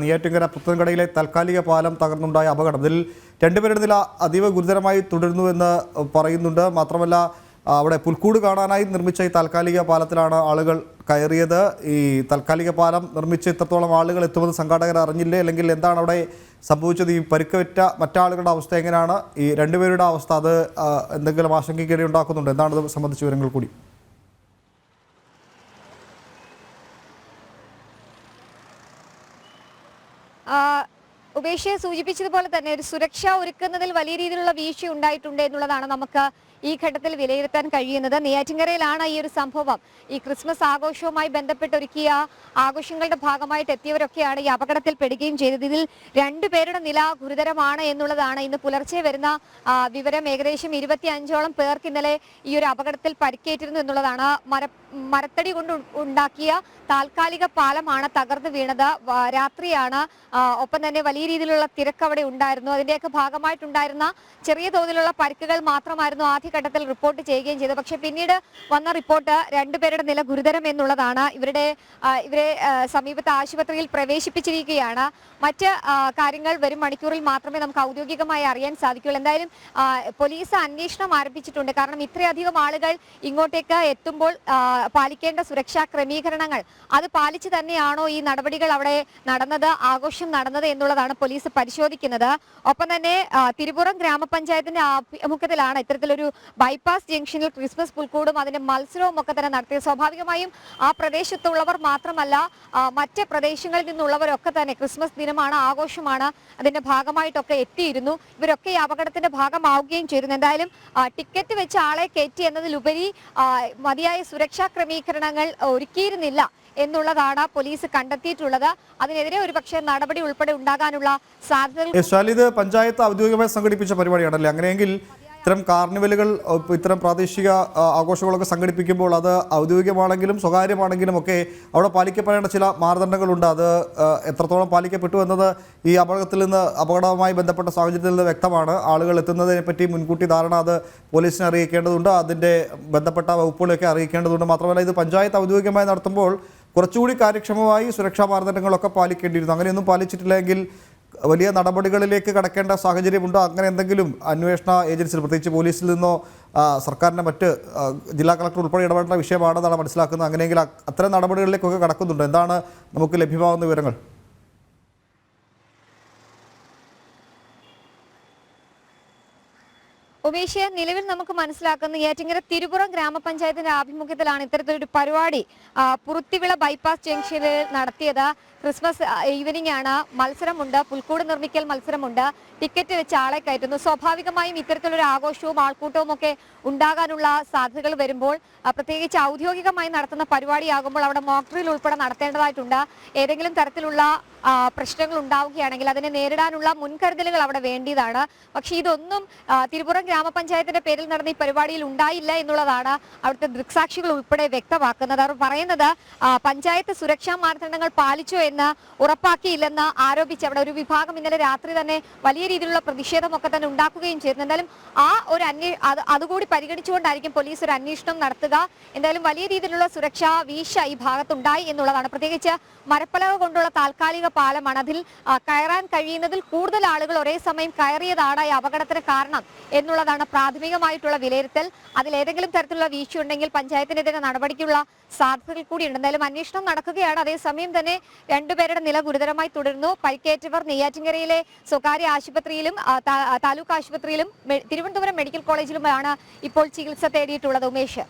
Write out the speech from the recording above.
നെയ്യാറ്റിങ്കര പുത്തൻകടയിലെ താൽക്കാലിക പാലം തകർന്നുണ്ടായ അപകടത്തിൽ രണ്ടുപേരുടെ നില അതീവ ഗുരുതരമായി തുടരുന്നുവെന്ന് പറയുന്നുണ്ട്. മാത്രമല്ല അവിടെ പുൽക്കൂട് കാണാനായി നിർമ്മിച്ച ഈ താൽക്കാലിക പാലത്തിലാണ് ആളുകൾ കയറിയത്. ഈ താൽക്കാലിക പാലം നിർമ്മിച്ച ഇത്രത്തോളം ആളുകൾ എത്തുമെന്ന് സംഘാടകർ അറിഞ്ഞില്ലേ? അല്ലെങ്കിൽ എന്താണ് അവിടെ സംഭവിച്ചത്? ഈ പരുക്കവറ്റ മറ്റാളുകളുടെ അവസ്ഥ എങ്ങനെയാണ്? ഈ രണ്ടുപേരുടെ അവസ്ഥ അത് എന്തെങ്കിലും ആശങ്കയ്ക്കിടെ ഉണ്ടാക്കുന്നുണ്ട്? എന്താണ് ഇത് സംബന്ധിച്ച വിവരങ്ങൾ കൂടി ആ, ഉപേക്ഷയെ സൂചിപ്പിച്ചതുപോലെ തന്നെ ഒരു സുരക്ഷ ഒരുക്കുന്നതിൽ വലിയ രീതിയിലുള്ള വീഴ്ച ഉണ്ടായിട്ടുണ്ട് എന്നുള്ളതാണ് നമുക്ക് ഈ ഘട്ടത്തിൽ വിലയിരുത്താൻ കഴിയുന്നത്. നെയ്യാറ്റിൻകരയിലാണ് ഈ ഒരു സംഭവം. ഈ ക്രിസ്മസ് ആഘോഷവുമായി ബന്ധപ്പെട്ട് ഒരുക്കിയ ആഘോഷങ്ങളുടെ ഭാഗമായിട്ട് എത്തിയവരൊക്കെയാണ് ഈ അപകടത്തിൽ പെടുകയും ചെയ്തത്. ഇതിൽ രണ്ടുപേരുടെ നില ഗുരുതരമാണ് എന്നുള്ളതാണ്. ഇന്ന് പുലർച്ചെ വരുന്ന വിവരം ഏകദേശം ഇരുപത്തി അഞ്ചോളം പേർക്ക് ഇന്നലെ ഈ ഒരു അപകടത്തിൽ പരിക്കേറ്റിരുന്നു എന്നുള്ളതാണ്. മര മരത്തടി കൊണ്ട് ഉണ്ടാക്കിയ താൽക്കാലിക പാലമാണ് തകർന്നു വീണത്. രാത്രിയാണ് ഒപ്പം തന്നെ വലിയ രീതിയിലുള്ള തിരക്ക് അവിടെ ഉണ്ടായിരുന്നു. അതിന്റെയൊക്കെ ഭാഗമായിട്ടുണ്ടായിരുന്ന ചെറിയ തോതിലുള്ള പരിക്കുകൾ മാത്രമായിരുന്നു ആദ്യഘട്ടത്തിൽ റിപ്പോർട്ട് ചെയ്യുകയും ചെയ്തത്. പക്ഷേ പിന്നീട് വന്ന റിപ്പോർട്ട് രണ്ടുപേരുടെ നില ഗുരുതരം എന്നുള്ളതാണ്. ഇവരുടെ ഇവരെ സമീപത്തെ ആശുപത്രിയിൽ പ്രവേശിപ്പിച്ചിരിക്കുകയാണ്. മറ്റ് കാര്യങ്ങൾ വരും മണിക്കൂറിൽ മാത്രമേ നമുക്ക് ഔദ്യോഗികമായി അറിയാൻ സാധിക്കുകയുള്ളൂ. എന്തായാലും പോലീസ് അന്വേഷണം ആരംഭിച്ചിട്ടുണ്ട്. കാരണം ഇത്രയധികം ആളുകൾ ഇങ്ങോട്ടേക്ക് എത്തുമ്പോൾ പാലിക്കേണ്ട സുരക്ഷാ ക്രമീകരണങ്ങൾ അത് പാലിച്ചു തന്നെയാണോ ഈ നടപടികൾ അവിടെ നടന്നത് ആഘോഷം നടന്നത് എന്നുള്ളതാണ് പോലീസ് പരിശോധിക്കുന്നത്. ഒപ്പം തന്നെ തിരുപുറം ഗ്രാമപഞ്ചായത്തിന്റെ ആഭിമുഖ്യത്തിലാണ് ഇത്തരത്തിലൊരു ബൈപ്പാസ് ജംഗ്ഷനിൽ ക്രിസ്മസ് പുൽക്കൂടും അതിന്റെ മത്സരവും ഒക്കെ തന്നെ നടത്തിയത്. സ്വാഭാവികമായും ആ പ്രദേശത്തുള്ളവർ മാത്രമല്ല മറ്റ് പ്രദേശങ്ങളിൽ നിന്നുള്ളവരൊക്കെ തന്നെ ക്രിസ്മസ് ദിനമാണ് ആഘോഷമാണ് അതിന്റെ ഭാഗമായിട്ടൊക്കെ എത്തിയിരുന്നു. ഇവരൊക്കെ ഈ അപകടത്തിന്റെ ഭാഗമാവുകയും ചെയ്തിരുന്നു എന്തായാലും ടിക്കറ്റ് വെച്ച് ആളെ കയറ്റി എന്നതിലുപരി മതിയായ സുരക്ഷാ ക്രമീകരണങ്ങൾ ഒരുക്കിയിരുന്നില്ല. എന്നുള്ളതാണ് പോലീസ് കണ്ടെത്തിയിട്ടുള്ളത്. അതിനെതിരെ ഒരുപക്ഷെ നടപടി ഉൾപ്പെടെ ഉണ്ടാകാനുള്ള സാധ്യതകൾ ഇത് പഞ്ചായത്ത് ഔദ്യോഗികമായി സംഘടിപ്പിച്ച പരിപാടിയാണല്ലേ? അങ്ങനെയെങ്കിൽ ഇത്തരം കാർണിവലുകൾ ഇത്തരം പ്രാദേശിക ആഘോഷങ്ങളൊക്കെ സംഘടിപ്പിക്കുമ്പോൾ അത് ഔദ്യോഗികമാണെങ്കിലും സ്വകാര്യമാണെങ്കിലും ഒക്കെ അവിടെ പാലിക്കപ്പെടേണ്ട ചില മാനദണ്ഡങ്ങളുണ്ട്. അത് എത്രത്തോളം പാലിക്കപ്പെട്ടു എന്നത് ഈ അപകടത്തിൽ നിന്ന് അപകടവുമായി ബന്ധപ്പെട്ട സാഹചര്യത്തിൽ നിന്ന് വ്യക്തമാണ്. ആളുകൾ എത്തുന്നതിനെ പറ്റി മുൻകൂട്ടി ധാരണ അത് പോലീസിനെ അറിയിക്കേണ്ടതുണ്ട്. അതിന്റെ ബന്ധപ്പെട്ട വകുപ്പുകളെയൊക്കെ അറിയിക്കേണ്ടതുണ്ട്. മാത്രമല്ല ഇത് പഞ്ചായത്ത് ഔദ്യോഗികമായി നടത്തുമ്പോൾ കുറച്ചുകൂടി കാര്യക്ഷമമായി സുരക്ഷാ മാനദണ്ഡങ്ങളൊക്കെ പാലിക്കേണ്ടിയിരുന്നു. അങ്ങനെയൊന്നും പാലിച്ചിട്ടില്ലെങ്കിൽ വലിയ നടപടികളിലേക്ക് കടക്കേണ്ട സാഹചര്യമുണ്ടോ? അങ്ങനെ എന്തെങ്കിലും അന്വേഷണ ഏജൻസികൾ പ്രത്യേകിച്ച് പോലീസിൽ നിന്നോ സർക്കാരിന്റെ മറ്റ് ജില്ലാ കളക്ടർ ഉൾപ്പെടെ ഇടപെടേണ്ട വിഷയമാണെന്നാണ് മനസ്സിലാക്കുന്നത്. അങ്ങനെയെങ്കിൽ അത്തരം നടപടികളിലേക്കൊക്കെ കടക്കുന്നുണ്ട്? എന്താണ് നമുക്ക് ലഭ്യമാകുന്ന വിവരങ്ങൾ? ഉമേഷ് നിലവിൽ നമുക്ക് മനസ്സിലാക്കുന്ന ഏറ്റിങ്ങര തിരുപുറം ഗ്രാമപഞ്ചായത്തിന്റെ ആഭിമുഖ്യത്തിലാണ് ഇത്തരത്തിലൊരു പരിപാടി പുറത്തിവിള ബൈപ്പാസ് ജംഗ്ഷനിൽ നടത്തിയത്. ക്രിസ്മസ് ഈവനിംഗ് ആണ്. മത്സരമുണ്ട്. പുൽക്കൂട് നിർമ്മിക്കൽ മത്സരമുണ്ട്. ടിക്കറ്റ് വെച്ച് ആളെ കയറ്റുന്നു. സ്വാഭാവികമായും ഇത്തരത്തിലൊരു ആഘോഷവും ആൾക്കൂട്ടവും ഒക്കെ ഉണ്ടാകാനുള്ള സാധ്യതകൾ വരുമ്പോൾ പ്രത്യേകിച്ച് ഔദ്യോഗികമായി നടത്തുന്ന പരിപാടിയാകുമ്പോൾ അവിടെ മോക്ട്രിൽ ഉൾപ്പെടെ നടത്തേണ്ടതായിട്ടുണ്ട്. ഏതെങ്കിലും തരത്തിലുള്ള പ്രശ്നങ്ങൾ ഉണ്ടാവുകയാണെങ്കിൽ അതിനെ നേരിടാനുള്ള മുൻകരുതലുകൾ അവിടെ വേണ്ടിയതാണ്. പക്ഷേ ഇതൊന്നും തിരുപുറം ഗ്രാമപഞ്ചായത്തിന്റെ പേരിൽ നടന്ന ഈ പരിപാടിയിൽ ഉണ്ടായില്ല എന്നുള്ളതാണ് അവിടുത്തെ ദൃക്സാക്ഷികൾ ഉൾപ്പെടെ വ്യക്തമാക്കുന്നത്. അവർ പറയുന്നത് പഞ്ചായത്ത് സുരക്ഷാ മാനദണ്ഡങ്ങൾ പാലിച്ചോ എന്ന് ഉറപ്പാക്കിയില്ലെന്ന് ആരോപിച്ച് അവിടെ ഒരു വിഭാഗം ഇന്നലെ രാത്രി തന്നെ വലിയ രീതിയിലുള്ള പ്രതിഷേധമൊക്കെ തന്നെ ഉണ്ടാക്കുകയും ചെയ്തു. എന്തായാലും ആ ഒരു അന്വേ അത് അതുകൂടി പരിഗണിച്ചുകൊണ്ടായിരിക്കും പോലീസ് ഒരു അന്വേഷണം നടത്തുക. എന്തായാലും വലിയ രീതിയിലുള്ള സുരക്ഷാ വീഴ്ച ഈ ഭാഗത്തുണ്ടായി എന്നുള്ളതാണ്. പ്രത്യേകിച്ച് മരപ്പലക കൊണ്ടുള്ള താൽക്കാലിക പാലമാണ്. അതിൽ കയറാൻ കഴിയുന്നതിൽ കൂടുതൽ ആളുകൾ ഒരേ സമയം കയറിയതാണ് ഈ അപകടത്തിന് കാരണം എന്നുള്ളതാണ് പ്രാഥമികമായിട്ടുള്ള വിലയിരുത്തൽ. അതിൽ ഏതെങ്കിലും തരത്തിലുള്ള വീഴ്ച ഉണ്ടെങ്കിൽ പഞ്ചായത്തിനെതിരെ നടപടിക്കുള്ള സാധ്യതകൾ കൂടിയുണ്ട് എന്തായാലും അന്വേഷണം നടക്കുകയാണ്. അതേസമയം തന്നെ രണ്ടുപേരുടെ നില ഗുരുതരമായി തുടരുന്നു. പരിക്കേറ്റവർ നെയ്യാറ്റിങ്കരയിലെ സ്വകാര്യ ആശുപത്രിയിലും താലൂക്ക് ആശുപത്രിയിലും തിരുവനന്തപുരം മെഡിക്കൽ കോളേജിലുമാണ് ഇപ്പോൾ ചികിത്സ തേടിയിട്ടുള്ളത്. ഉമേഷ്.